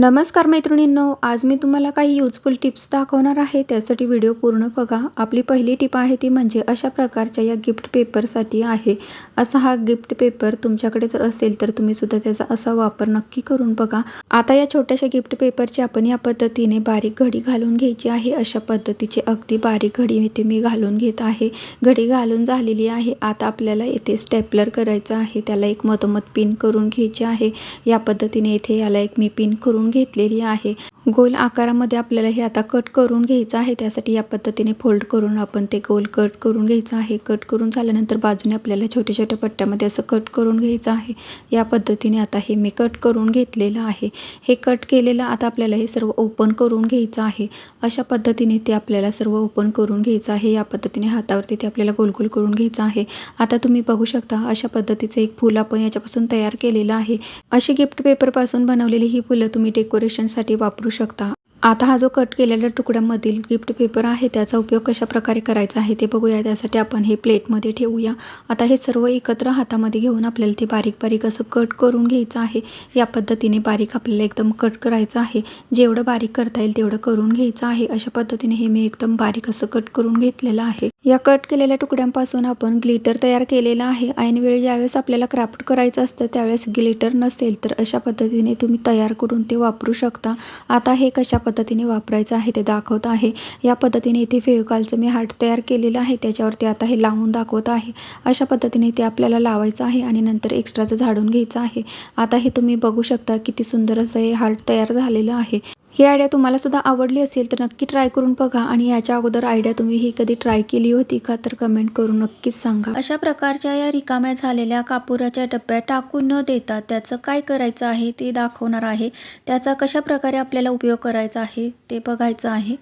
नमस्कार मैत्रिणींनो आज मी तुम्हाला काही युजफुल टिप्स दाखवणार आहे. त्यासाठी व्हिडिओ पूर्ण बघा. आपली पहिली टिप आहे ती म्हणजे अशा प्रकारच्या या गिफ्ट पेपरसाठी आहे. असा हा गिफ्ट पेपर तुमच्याकडे जर असेल तर तुम्ही सुद्धा त्याचा असा वापर नक्की करून बघा. आता या छोट्याशा गिफ्ट पेपरची आपण या पद्धतीने बारीक घडी घालून घ्यायची आहे. अशा पद्धतीची अगदी बारीक घडी इथे मी घालून घेत आहे. घडी घालून झालेली आहे. आता आपल्याला येथे स्टेपलर करायचं आहे. त्याला एक मधोमध पिन करून घ्यायची आहे. या पद्धतीने इथे याला एक मी पिन करून घेतलेली आहे. गोल आकारामध्ये आपल्याला हे आता कट करून घ्यायचं आहे. त्यासाठी या पद्धतीने फोल्ड करून आपण ते गोल कट करून घ्यायचं आहे. कट करून झाल्यानंतर बाजूने आपल्याला छोट्या छोट्या पट्ट्यामध्ये असं कट करून घ्यायचं आहे. या पद्धतीने आता हे मी कट करून घेतलेलं आहे. हे कट केलेलं आता आपल्याला हे सर्व ओपन करून घ्यायचं आहे. अशा पद्धतीने ते आपल्याला सर्व ओपन करून घ्यायचं आहे. या पद्धतीने हातावरती ते आपल्याला गोल गोल करून घ्यायचं आहे. आता तुम्ही बघू शकता अशा पद्धतीचं एक फूल आपण याच्यापासून तयार केलेलं आहे. अशी गिफ्ट पेपरपासून बनवलेली ही फुलं तुम्ही डेकोरेशनसाठी वापरू शकता. आता हा जो कट केलेल्या तुकड्यामधील गिफ्ट पेपर आहे त्याचा उपयोग कशा प्रकारे करायचा आहे ते बघूया. त्यासाठी आपण हे प्लेटमध्ये ठेवूया. आता हे सर्व एकत्र हातामध्ये घेऊन आपल्याला ते बारीक बारीक असं कट करून घ्यायचं आहे. या पद्धतीने बारीक आपल्याला एकदम कट करायचं आहे. जेवढं बारीक करता येईल तेवढं करून घ्यायचं आहे. अशा पद्धतीने हे मी एकदम बारीक असं कट करून घेतलेलं आहे. या कट केलेल्या तुकड्यांपासून आपण ग्लिटर तयार केलेलं आहे. ऐनवेळी ज्यावेळेस आपल्याला क्राफ्ट करायचं असतं त्यावेळेस ग्लिटर नसेल तर अशा पद्धतीने तुम्ही तयार करून ते वापरू शकता. आता हे कशा पद्धतीने वापरायचं आहे ते दाखवत आहे. या पद्धतीने इथे फेविकॉलचं मी हार्ट तयार केलेलं आहे त्याच्यावरती आता हे लावून दाखवत आहे. अशा पद्धतीने ते आपल्याला लावायचं आहे आणि नंतर एक्स्ट्राचं झाडून घ्यायचं आहे. आता हे तुम्ही बघू शकता किती सुंदर असं हे हार्ट तयार झालेलं आहे. ही आयडिया तुम्हालासुद्धा आवडली असेल तर नक्की ट्राय करून बघा आणि याच्या अगोदर आयडिया तुम्ही ही कधी ट्राय केली होती का तर कमेंट करून नक्कीच सांगा. अशा प्रकारच्या या रिकाम्या झालेल्या कापुराच्या डब्यात टाकून न देता त्याचं काय करायचं आहे ते दाखवणार आहे. त्याचा कशा प्रकारे आपल्याला उपयोग करायचा आहे ते बघायचं आहे.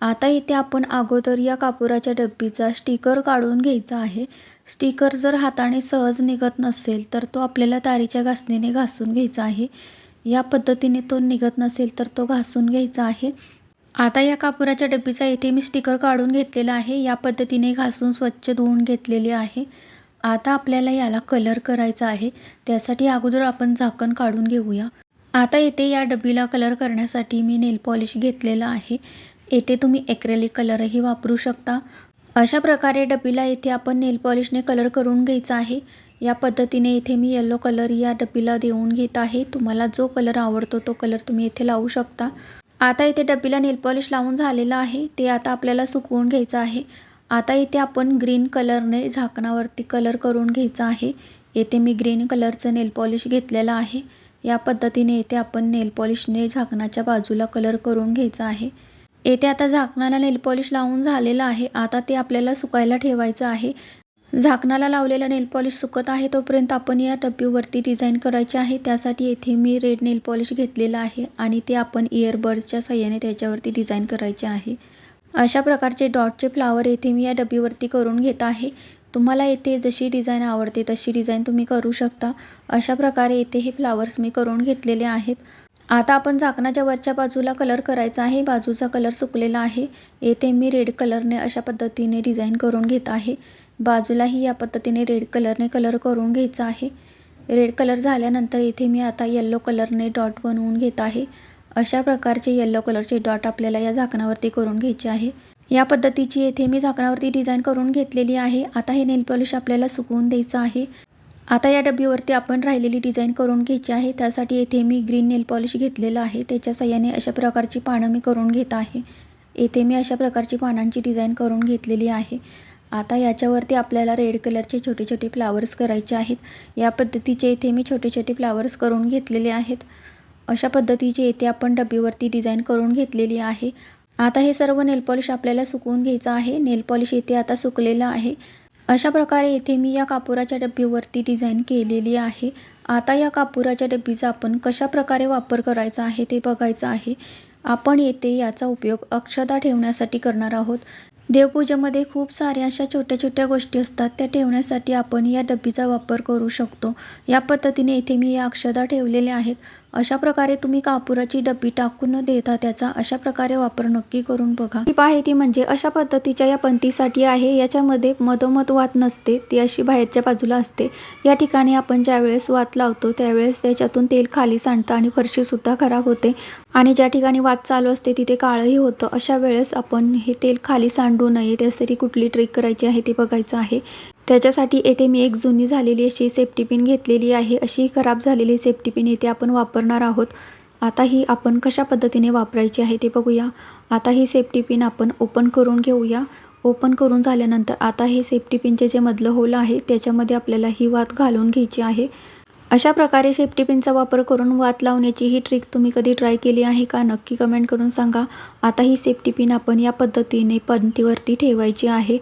आता इथे आपण अगोदर या कापुराच्या डब्बीचा स्टिकर काढून घ्यायचा आहे. स्टिकर जर हाताने सहज निघत नसेल तर तो आपल्याला तारीच्या घासणीने घासून घ्यायचा आहे. या पद्धतीने तो निघत नसेल तर तो घासून घ्यायचा आहे. आता या कापुराच्या डब्बीचा इथे मी स्टिकर काढून घेतलेला आहे. या पद्धतीने घासून स्वच्छ धुवून घेतलेले आहे. आता आपल्याला याला कलर करायचा आहे. त्यासाठी अगोदर आपण झाकण काढून घेऊया. आता येथे या डब्बीला कलर करण्यासाठी मी नेल पॉलिश घेतलेलं आहे. येथे तुम्ही एक्रेलिक कलरही वापरू शकता. अशा प्रकारे डब्बीला येथे आपण नेल पॉलिशने कलर करून घ्यायचा आहे. या पद्धतीने इथे मी येलो कलर या डब्बीला देऊन घेत आहे. तुम्हाला जो कलर आवडतो तो कलर तुम्ही इथे लावू शकता. आता इथे डब्बीला नेलपॉलिश लावून झालेलं आहे. ते आता आपल्याला सुकवून घ्यायचं आहे. आता इथे आपण ग्रीन कलरने झाकणावरती कलर करून घ्यायचा आहे. येथे मी ग्रीन कलरचं नेल पॉलिश घेतलेलं आहे. या पद्धतीने येथे आपण नेलपॉलिशने झाकणाच्या बाजूला कलर करून घ्यायचा आहे. येथे आता झाकणाला नेलपॉलिश लावून झालेलं आहे. आता ते आपल्याला सुकायला ठेवायचं आहे. झाकणाला लावलेलं नेल पॉलिश सुकत आहे तोपर्यंत आपण या डब्बीवरती डिझाईन करायचे आहे. त्यासाठी येथे मी रेड नेल पॉलिश घेतलेलं आहे आणि ते आपण इयरबड्सच्या सहाय्याने त्याच्यावरती डिझाईन करायचे आहे. अशा प्रकारचे डॉटचे फ्लावर येथे मी या डबीवरती करून घेत आहे. तुम्हाला येथे जशी डिझाईन आवडते तशी डिझाईन तुम्ही करू शकता. अशा प्रकारे येथे हे फ्लावर्स मी करून घेतलेले आहेत. आता आपण झाकणाच्या वरच्या बाजूला कलर करायचा आहे. बाजूचा कलर सुकलेला आहे. येथे मी रेड कलरने अशा पद्धतीने डिझाईन करून घेत आहे. बाजूलाही या पद्धतीने रेड कलरने कलर करून घ्यायचा आहे. रेड कलर झाल्यानंतर इथे मी आता येल्लो कलरने डॉट बनवून घेत आहे. अशा प्रकारचे येल्लो कलरचे डॉट आपल्याला या झाकणावरती करून घ्यायचे आहे. या पद्धतीची येथे मी झाकणावरती डिझाईन करून घेतलेली आहे. आता हे नेल पॉलिश आपल्याला सुकवून द्यायचं आहे. आता या डब्बीवरती आपण राहिलेली डिझाईन करून घ्यायची आहे. त्यासाठी येथे मी ग्रीन नेल पॉलिश घेतलेलं आहे. त्याच्या सहाय्याने अशा प्रकारची पानं मी करून घेत आहे. येथे मी अशा प्रकारची पानांची डिझाईन करून घेतलेली आहे. आता याच्यावरती आपल्याला रेड कलरचे छोटे छोटे फ्लावर्स करायचे आहेत. या पद्धतीचे इथे मी छोटे छोटे फ्लावर्स करून घेतलेले आहेत. अशा पद्धतीचे इथे आपण डब्बीवरती डिझाईन करून घेतलेली आहे. आता हे सर्व नेल पॉलिश आपल्याला सुकवून घ्यायचं आहे. नेल पॉलिश इथे आता सुकलेलं आहे. अशा प्रकारे इथे मी या कापुराच्या डब्बीवरती डिझाईन केलेली आहे. आता या कापुराच्या डब्बीचा आपण कशा प्रकारे वापर करायचा आहे ते बघायचं आहे. आपण येथे याचा उपयोग अक्षता ठेवण्यासाठी करणार आहोत. देवपूजेमध्ये खूप साऱ्या अशा छोट्या छोट्या गोष्टी असतात त्या ठेवण्यासाठी आपण या डब्बीचा वापर करू शकतो. या पद्धतीने इथे मी या अक्षता ठेवलेल्या आहेत. अशा प्रकारे तुम्ही कापुराची डब्बी टाकून न देता त्याचा अशा प्रकारे वापर नक्की करून बघा. टीप आहे ती म्हणजे अशा पद्धतीच्या या पंतीसाठी आहे. याच्यामध्ये मधोमध वात नसते ती अशी बाहेरच्या बाजूला असते. या ठिकाणी आपण ज्यावेळेस वात लावतो त्यावेळेस त्याच्यातून तेल खाली सांडतं आणि फरशीसुद्धा खराब होते. आणि ज्या ठिकाणी वात चालू असते तिथे काळंही होतं. अशा वेळेस आपण हे तेल खाली सांडू नये. त्यासाठी कुठली ट्रिक करायची आहे ते बघायचं आहे. त्याच्यासाठी येथे मी एक जुनी झालेली अशी सेफ्टी पिन घेतलेली आहे. अशी खराब झालेली सेफ्टी पिन येथे आपण वापरणार आहोत. आता ही आपण कशा पद्धतीने वापरायची आहे ते बघूया. आता ही सेफ्टी पिन आपण ओपन करून घेऊया. ओपन करून झाल्यानंतर आता हे सेफ्टी पिनचे जे मधलं होल आहे त्याच्यामध्ये आपल्याला ही वात घालून घ्यायची आहे. अशा प्रकारे सेफ्टी पिनचा वापर करून वात लावण्याची ही ट्रिक तुम्ही कधी ट्राय केली आहे का? नक्की कमेंट करून सांगा. आता ही सेफ्टी पिन आपण या पद्धतीने पंतीवरती ठेवायची आहे.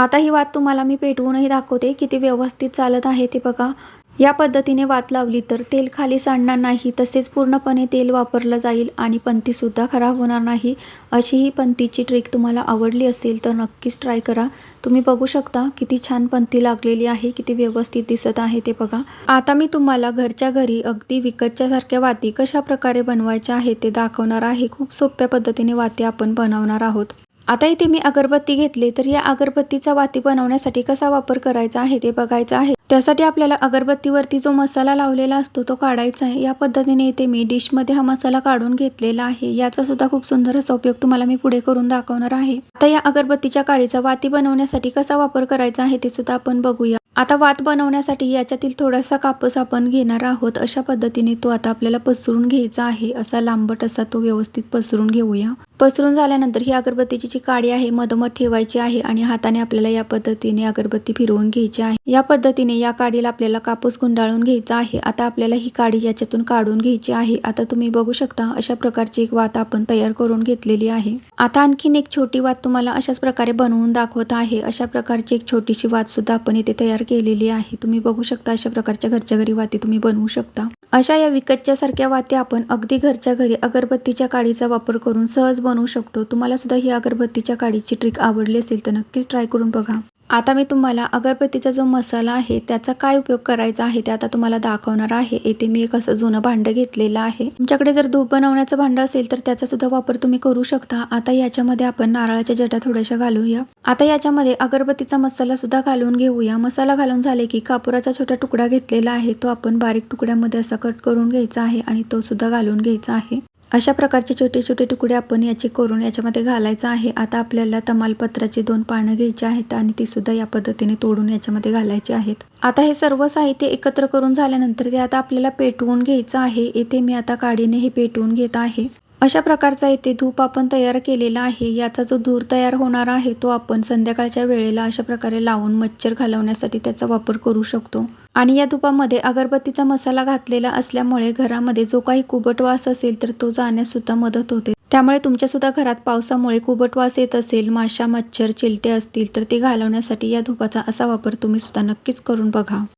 आता ही वात तुम्हाला मी पेटवूनही दाखवते किती व्यवस्थित चालत आहे ते बघा. या पद्धतीने वात लावली तर तेल खाली सांडणार नाही तसेच पूर्णपणे तेल वापरलं जाईल आणि पंतीसुद्धा खराब होणार नाही. अशी ही पंतीची ट्रिक तुम्हाला आवडली असेल तर नक्कीच ट्राय करा. तुम्ही बघू शकता किती छान पंती लागलेली आहे किती व्यवस्थित दिसत आहे ते बघा. आता मी तुम्हाला घरच्या घरी अगदी विकतच्यासारख्या वाती कशा प्रकारे बनवायच्या आहेत ते दाखवणार आहे. खूप सोप्या पद्धतीने वाती आपण बनवणार आहोत. आता इथे मी अगरबत्ती घेतली तर या अगरबत्तीचा वाती बनवण्यासाठी कसा वापर करायचा आहे ते बघायचं आहे. त्यासाठी आपल्याला अगरबत्तीवरती जो मसाला लावलेला असतो तो काढायचा आहे. या पद्धतीने इथे मी डिशमध्ये हा मसाला काढून घेतलेला आहे. याचा सुद्धा खूप सुंदर असा उपयोग तुम्हाला मी पुढे करून दाखवणार आहे. आता या अगरबत्तीच्या काडीचा वाती बनवण्यासाठी कसा वापर करायचा आहे ते सुद्धा आपण बघूया. आता वात बनवण्यासाठी याच्यातील थोडासा कापूस आपण घेणार आहोत. अशा पद्धतीने तो आता आपल्याला पसरून घ्यायचा आहे. असा लांबट असा तो व्यवस्थित पसरून घेऊया. पसरून झाल्यानंतर ही अगरबत्तीची जी काडी आहे मधोमध ठेवायची आहे आणि हाताने आपल्याला या पद्धतीने अगरबत्ती फिरवून घ्यायची आहे. या पद्धतीने या काडीला आपल्याला कापूस गुंडाळून घ्यायचा आहे. आता आपल्याला ही काडी याच्यातून काढून घ्यायची आहे. आता तुम्ही बघू शकता अशा प्रकारची एक वात आपण तयार करून घेतलेली आहे. आता आणखीन एक छोटी वात तुम्हाला अशाच प्रकारे बनवून दाखवत आहे. अशा प्रकारची एक छोटीशी वात सुद्धा आपण इथे तयार केलेली आहे. तुम्ही बघू शकता अशा प्रकारच्या घरच्या घरी वाती तुम्ही बनवू शकता. अशा या विकतच्या सारख्या वाती आपण अगदी घरच्या घरी अगरबत्तीच्या काडीचा वापर करून सहज बनवू शकतो. तुम्हाला सुद्धा ही अगरबत्तीच्या काडीची ट्रिक आवडली असेल तर नक्कीच ट्राय करून बघा. आता मी तुम्हाला अगरबत्तीचा जो मसाला आहे त्याचा काय उपयोग करायचा आहे ते आता तुम्हाला दाखवणार आहे. येथे मी एक असं जुनं भांडं घेतलेलं आहे. तुमच्याकडे जर धूप बनवण्याचं भांडं असेल तर त्याचा सुद्धा वापर तुम्ही करू शकता. आता याच्यामध्ये आपण नारळाच्या जटा थोड्याशा घालूया. आता याच्यामध्ये अगरबत्तीचा मसाला सुद्धा घालून घेऊया. मसाला घालून झाले की कापुराचा छोटा तुकडा घेतलेला आहे. तो आपण बारीक तुकड्यामध्ये असा कट करून घ्यायचा आहे आणि तो सुद्धा घालून घ्यायचा आहे. अशा प्रकारचे छोटे छोटे तुकडे आपण याचे करून याच्यामध्ये घालायचं आहे. आता आपल्याला तमालपत्राची दोन पानं घ्यायची आहेत आणि ती सुद्धा या पद्धतीने तोडून याच्यामध्ये घालायची आहेत. आता हे सर्व साहित्य एकत्र करून झाल्यानंतर ते आता आपल्याला पेटवून घ्यायचं आहे. येथे मी आता काडीने हे पेटवून घेत आहे. अशा प्रकारचा इथे धूप आपण तयार केलेला आहे. याचा जो धूर तयार होणार आहे तो आपण संध्याकाळच्या वेळेला अशा प्रकारे लावून मच्छर घालवण्यासाठी त्याचा वापर करू शकतो. आणि या धुपामध्ये अगरबत्तीचा मसाला घातलेला असल्यामुळे घरामध्ये जो काही कुबट वास असेल तर तो जाण्यास सुद्धा मदत होते. त्यामुळे तुमच्या सुद्धा घरात पावसामुळे कुबट वास येत असेल माशा मच्छर चिलटे असतील तर ते घालवण्यासाठी या धुपाचा असा वापर तुम्ही सुद्धा नक्कीच करून बघा.